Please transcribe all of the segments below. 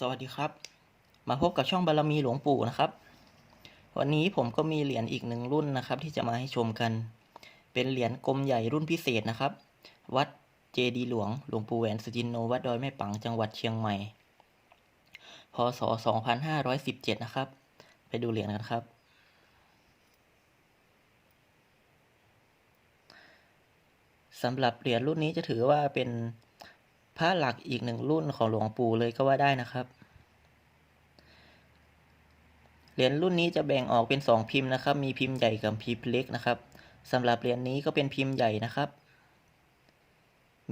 สวัสดีครับ มาพบกับช่องบารมีหลวงปู่นะครับ วันนี้ผมก็มีเหรียญอีกหนึ่งรุ่นนะครับ ที่จะมาให้ชมกัน เป็นเหรียญกลมใหญ่รุ่นพิเศษนะครับ วัดเจดีหลวงหลวงปู่แหวนสุจินโนวัดดอยแม่ปังจังหวัดเชียงใหม่ พศ 2517 นะครับ ไปดูเหรียญกันครับ สำหรับเหรียญรุ่นนี้จะถือว่าเป็น พระหลักอีกหนึ่งรุ่นของหลวงปู่เลยก็ว่าได้นะครับเหรียญรุ่นนี้จะแบ่งออกเป็นสองพิมพ์นะครับ มีพิมพ์ใหญ่กับพิมพ์เล็กนะครับสำหรับเหรียญนี้ก็เป็นพิมพ์ใหญ่นะครับ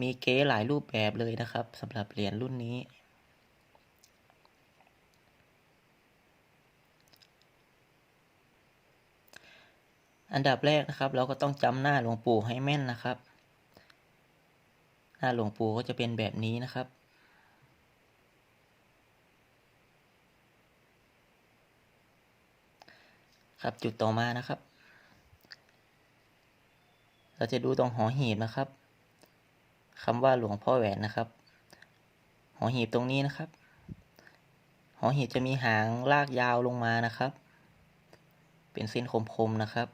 มีเก๊หลายรูปแบบเลยนะครับสำหรับเหรียญรุ่นนี้ อันดับแรกนะครับ เราก็ต้องจำหน้าหลวงปู่ให้แม่นนะครับ หน้าหลวงปู่ก็จะเป็นแบบนี้นะครับ ครับจุดต่อมานะครับ เราจะดูตรงหอหีบนะครับคำว่าหลวงพ่อแหวนนะครับ หอหีบตรงนี้นะครับ หอหีบจะมีหางลากยาวลงมานะครับ เป็นเส้นคมๆนะครับ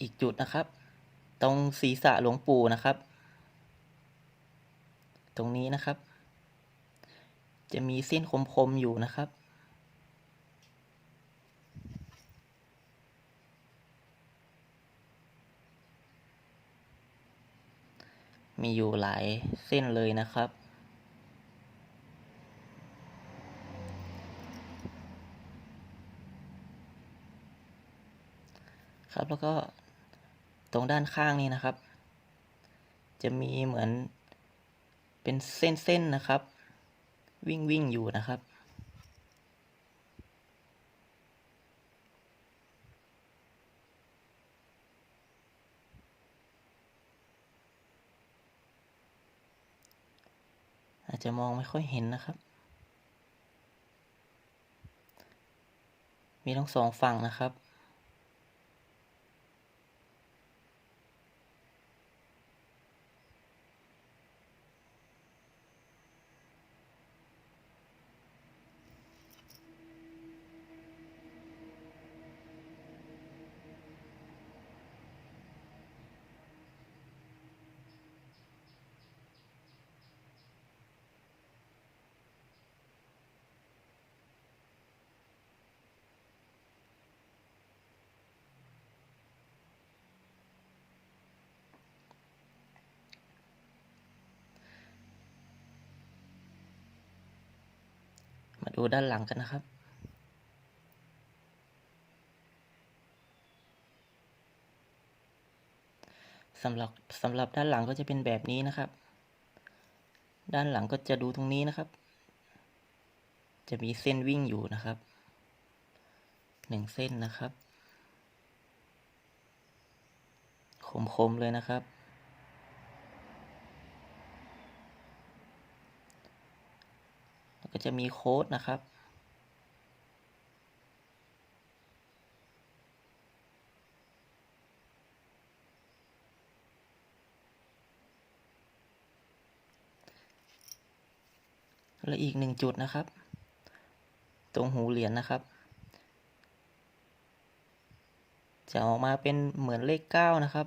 อีกจุดนะครับ ตรงศีรษะหลวงปู่นะครับ ตรงนี้นะครับ จะมีเส้นคมๆอยู่นะครับมีอยู่หลายเส้นเลยนะครับ ครับ แล้วก็ตรงด้านข้างนี้นะครับ จะมีเหมือนเป็นเส้นๆนะครับ วิ่งวิ่งอยู่นะครับ อาจจะมองไม่ค่อยเห็นนะครับ มีทั้งสองฝั่งนะครับ ดูด้านหลังกันนะครับ สำหรับสำหรับด้านหลังก็จะเป็นแบบนี้นะครับ ด้านหลังก็จะดูตรงนี้นะครับ จะมีเส้นวิ่งอยู่นะครับหนึ่งเส้นนะครับ คมๆเลยนะครับ แล้ว ก็จะมีโค้ดนะครับ และอีกหนึ่งจุดนะครับ ตรงหูเหรียญนะครับ จะออกมาเป็นเหมือนเลขเก้านะครับ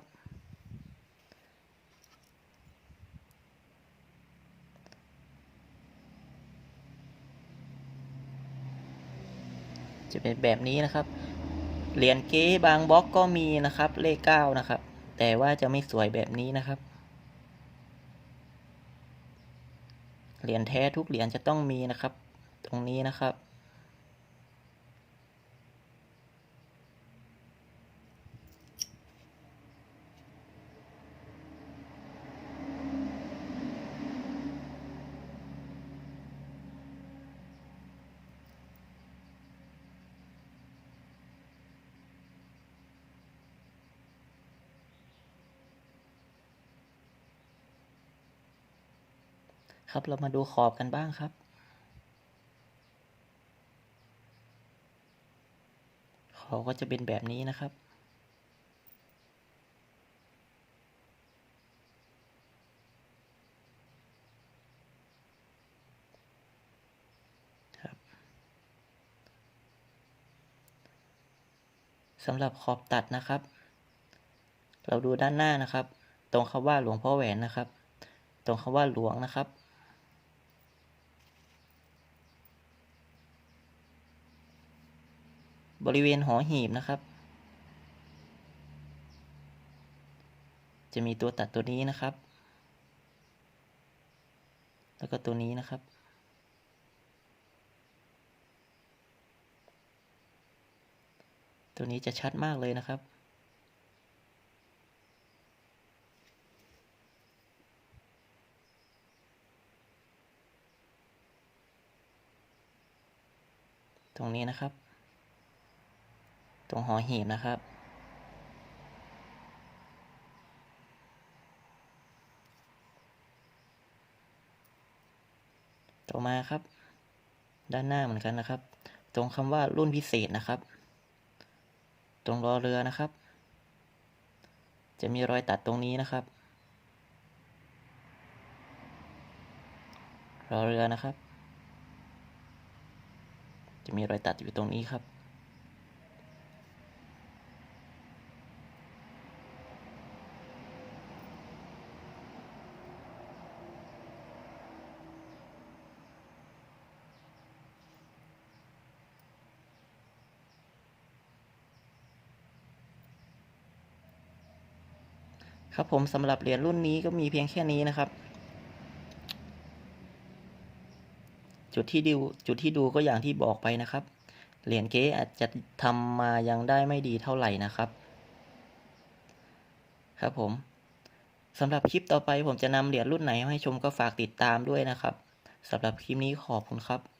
จะเป็นแบบนี้นะครับ เหรียญเก๊บางบล็อกก็มีนะครับ เลขเก้านะครับ แต่ว่าจะไม่สวยแบบนี้นะครับ เหรียญแท้ทุกเหรียญจะต้องมีนะครับ ตรงนี้นะครับ ครับ เรามาดูขอบกันบ้างครับเขาก็จะเป็นแบบนี้นะครับครับ สำหรับขอบตัดนะครับ เราดูด้านหน้านะครับ ตรงคำว่าหลวงพ่อแหวนนะครับ ตรงคำว่าหลวงนะครับ บริเวณหอหีบนะครับ จะมีตัวตัดตัวนี้นะครับ แล้วก็ตัวนี้นะครับ ตัวนี้จะชัดมากเลยนะครับตรงนี้นะครับ ตรงหอหีบนะครับ ต่อมาครับ ด้านหน้าเหมือนกันนะครับ ตรงคำว่ารุ่นพิเศษนะครับ ตรงรอเรือนะครับ จะมีรอยตัดตรงนี้นะครับ รอเรือนะครับ จะมีรอยตัดอยู่ตรงนี้ครับ ครับผมสำหรับเหรียญรุ่นนี้ก็มีเพียงแค่นี้นะครับ จุดที่ดูจุดที่ดูก็อย่างที่บอกไปนะครับ เหรียญเก๊อาจจะทำมายังได้ไม่ดีเท่าไหร่นะครับ ครับผมสำหรับคลิปต่อไปผมจะนำเหรียญรุ่นไหนมาให้ชมก็ฝากติดตามด้วยนะครับสำหรับคลิปนี้ขอบคุณครับ